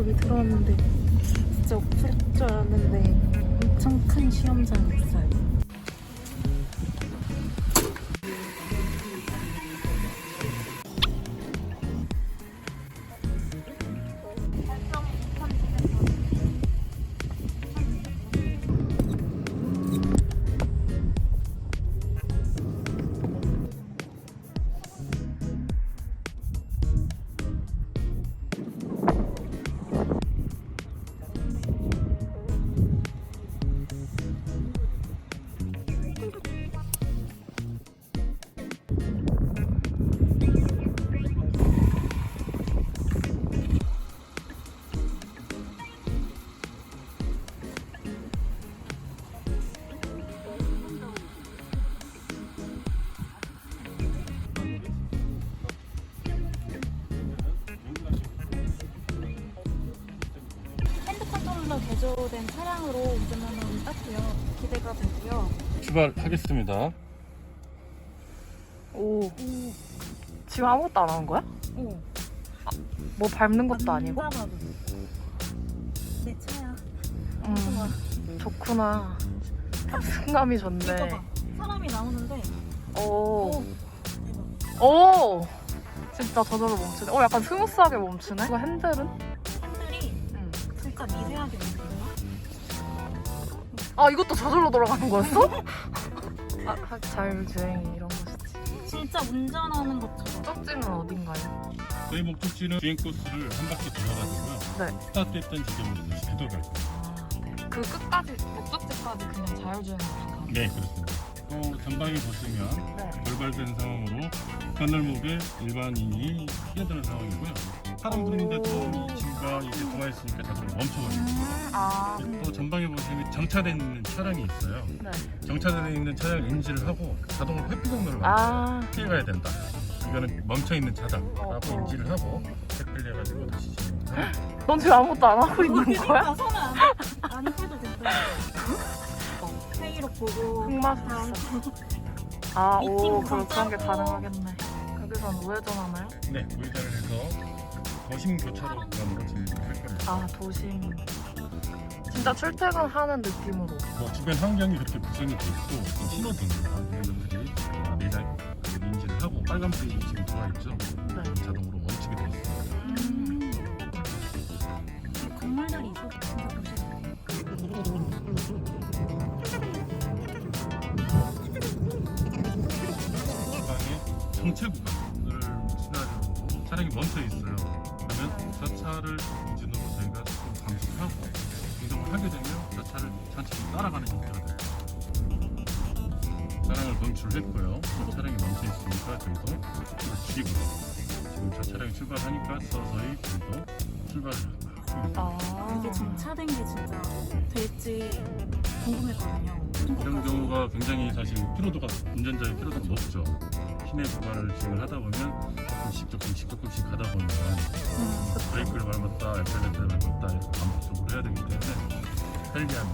여기 들어왔는데 진짜 없을 줄 알았는데 엄청 큰 시험장이 있어요. 된 차량으로 운전하는 땄고요. 기대가 되고요. 출발하겠습니다. 오. 지금 아무것도 안 하는 거야? 오, 뭐 밟는 것도 아니고? 남자가도. 내 차야. 음, 좋구나. 탑승감이 이거 좋네. 봐. 사람이 나오는데 오. 오. 오! 진짜 저절로 멈추네. 어, 약간 스무스하게 멈추네. 이거 핸들은? 핸들이 응. 진짜 미세하게 움직여요. 아, 이것도 저절로 돌아가는 거였어? 아, 하- 자율주행 이런 것이지. 진짜 운전하는 것처럼. 쪽지는 어딘가요? 저희 목적지는 주행 코스를 한 바퀴 돌아가지고요. 네. 스타트했던 지점으로 다시 되돌아갈 거예요. 아, 네. 그 끝까지, 목적지까지 그냥 자율주행으로 가. 네, 그렇습니다. 또 전방에 보시면 네. 돌발된 상황으로 건널목에 일반인이 뛰어드는 상황이고요. 사람들인데도 이 친구가 이제 도와있으니까 자동으로 멈춰버립니다. 음, 아, 또 전방에 보시면 정차되어 있는 차량이 있어요. 네. 정차되어 있는 차량을 인지를 하고 자동으로 회피 경로를 만들어요. 아, 피해 가야 된다. 이거는 멈춰 있는 차다라고 어, 어. 인지를 하고 회피를 해가지고 다시 진행을 넌 지금 아무것도 안 하고 있는 거야? 손을 안, 안 해도 된다. 회의록 보고. 흑마술사. 아, 오, 미팅 그럼 그런 게. 가능하겠네. 여기선 우회전하나요? 네, 우회전을 해서 도심 교차로 진입할 겁니다. 아, 도심. 진짜 출퇴근하는 느낌으로. 뭐 주변 환경이 그렇게 구성이 돼 있고 신호등 이런 것들이 아, 내장 인지를 하고 빨간불이 지금 들어와 있죠. 네. 자동으로 멈추게 돼 있습니다. 음. 이 건물들이 있어. 진짜 보시면. 중간에 정체 구간을 시나리오로 차량이 멈춰 있어요. 그러면 저 차를 기준으로 저희가 좀 감식하고 이동을 하게 되면 저 차를 천천히 따라가는 형태가 돼요. 차량을 검출했고요. 차량이 멈춰 있으니까 저희도 줄이고 지금 저 차량이 출발하니까 서서히 저희도 출발을 하고 있습니다. 아. 이게 정차된 게 진짜 될지 궁금했거든요. 이런 경우가 굉장히 사실 피로도가 운전자의 피로도가 높죠. 시내 구간을 주행을 하다 보면 조금씩 조금씩 조금씩 가다 보면 음. 브레이크를 밟았다, 엑셀레이터를 밟았다 이렇게 반복적으로 해야 되기 때문에 편리함이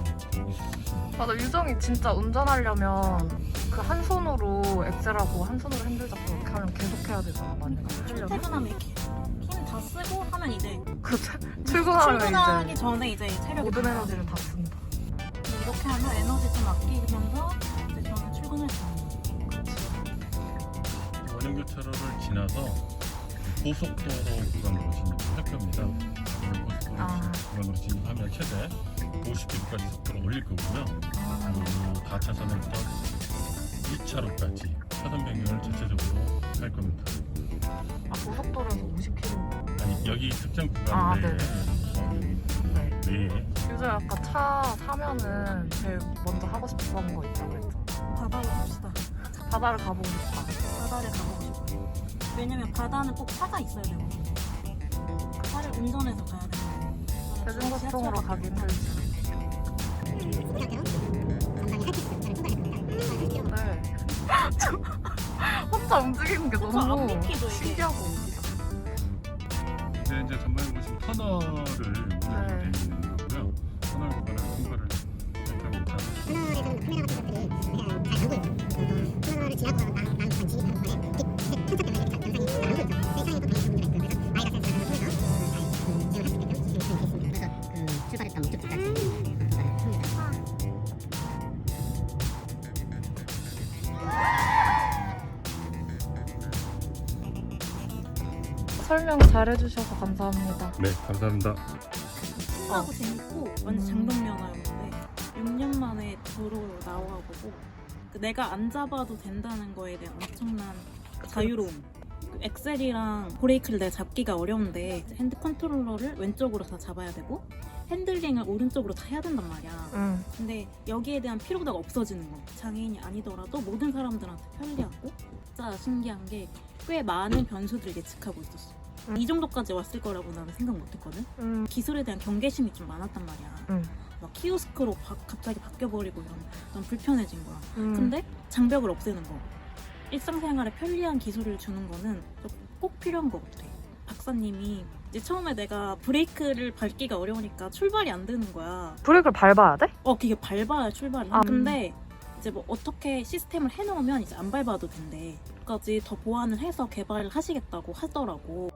수 있습니다. 맞아, 유정이 진짜 운전하려면 그 한 손으로 엑셀하고 한 손으로 핸들 잡고 이렇게 하면 계속 해야 되잖아, 만약에 하려면. 퇴근하면 이렇게 힘다 쓰고 하면 이제 그 출근하면 출근하기 이제 전에 이제 체력이 모든 다 에너지를 다 쓴다. 이렇게 하면 에너지 좀 아끼면서 이제 저는 출근을 잘해요. 원형교차로를 지나서 고속도로 구간으로 진입할 겁니다. 고속도로 아. 구간으로 진입하면 최대 50km까지 속도를 올릴 거고요. 그리고 4차선부터 2차로까지 차선 변경을 전체적으로 할 겁니다. 아, 고속도로에서 50km. 아니 여기 특정 아, 구간 내에 네. 내에 유정 아까 차 사면은 제일 먼저 하고 싶었던 거 있다고 했잖아. 바다로 갑시다. 바다를 가보고 싶다. 바다를 가보고 싶어요. 왜냐면 바다는 꼭 차가 있어야 되거든요. 차를 운전해서 가야 돼요. 대중교통으로 가기 힘들지. 네. 혼자 움직이는 게 그쵸, 너무 안 믿기죠, 이게. 신기하고 웃기다. 이제 이제 전방에 보시면 터널을 운영이 네. 되어 있는 카메라 같은 것들이 잘 나오고 있고 코로나를 지나고 나는 관심이 번에 현차 때문에 이렇게 영상이 나오고 있죠. 세상에 또 관심 분들이 있고 그래서 아이가 센터를 통해서 잘 진행할 수 있게끔 진행이 되겠습니다. 그래서 그 출발했던 목적지까지 설명 잘해주셔서 감사합니다. 네, 감사합니다. 아, 하고 재밌고 뭐, 어, 완전 장동명화였는데 6년 만에 도로로 나와보고 그 내가 안 잡아도 된다는 거에 대한 엄청난 자유로움 그 엑셀이랑 브레이크를 내가 잡기가 어려운데 핸드 컨트롤러를 왼쪽으로 다 잡아야 되고 핸들링을 오른쪽으로 다 해야 된단 말이야 응. 근데 여기에 대한 피로도가 없어지는 거 장애인이 아니더라도 모든 사람들한테 편리하고 진짜 신기한 게 꽤 많은 변수들을 예측하고 있었어 음. 이 정도까지 왔을 거라고 나는 생각 못 했거든 응. 기술에 대한 경계심이 좀 많았단 말이야. 응. 막 키오스크로 바- 갑자기 바뀌어버리고 이러면 좀 불편해진 거야. 응. 근데 장벽을 없애는 거. 일상생활에 편리한 기술을 주는 거는 꼭 필요한 것 같아. 박사님이 이제 처음에 내가 브레이크를 밟기가 어려우니까 출발이 안 되는 거야. 브레이크를 밟아야 돼? 어, 그게 밟아야 출발을 해. 아, 근데 이제 뭐 어떻게 시스템을 해놓으면 이제 안 밟아도 된대. 까지 더 보완을 해서 개발을 하시겠다고 하더라고.